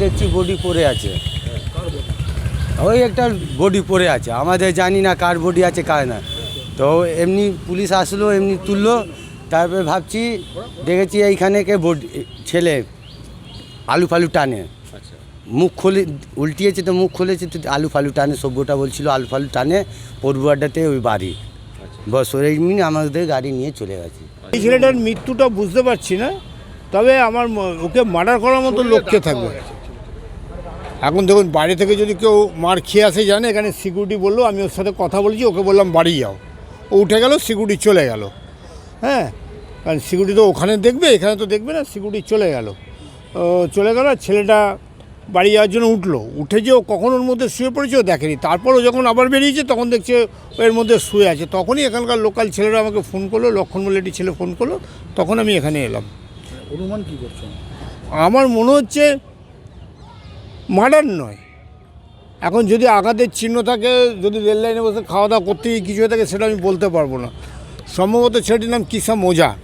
দেখছি বডি পড়ে আছে। ওই একটা বডি পড়ে আছে। আমাদের জানি না কার বডি আছে কার না। তো এমনি পুলিশ আসলো এমনি তুললো তারপরে ভাবছি দেখেছি এইখানে কে বডি ছেলে আলু ফালু টানে। মুখ খুলে উল্টিয়েছে তো মুখ খুলেছে তো আলু ফালু টানে সভ্যটা বলছিল আলু ফালু টানে পড়ুয়াটাতে ওই বাড়ি। বস ওই এমনি আমাদের গাড়ি নিয়ে চলে গেছে। এই ছেলেটার মৃত্যুটা বুঝতে পারছি না তবে আমার ওকে মার্ডার করার মতো লোককে থাকবে? এখন দেখুন বাড়ি থেকে যদি কেউ মার খেয়ে আসে জানে? এখানে সিকিউরিটি বলল আমি ওর সাথে কথা বলেছি ওকে বললাম বাড়ি যাও। ও উঠে গেল সিকিউরিটি চলে গেল। হ্যাঁ? কারণ সিকিউরিটি তো ওখানে দেখবে এখানে তো দেখবে না সিকিউরিটি চলে গেল। ও চলে গেল ছেলেটা বাড়ি যাওয়ার জন্য উঠল। উঠে যে ও কখন ওর মধ্যে শুয়ে পড়েছে ও দেখেনি। তারপরও যখন আবার বেরিয়েছে তখন দেখছে এর মধ্যে শুয়ে আছে। তখনই এখানকার লোকাল ছেলেরা আমাকে ফোন করল লক্ষণ বলে একটি ছেলে ফোন করল তখন আমি এখানে এলাম। অনুমান কি করছেন? আমার মনে হচ্ছে মার্ডার নয়। এখন যদি আঘাতের চিহ্ন থাকে, যদি রেল লাইনে বসে খাওয়া দাওয়া করতে গিয়ে কিছু হয়ে থাকে, সেটা আমি বলতে পারব না। সম্ভবত ছেলেটির নাম কিসা মোজা।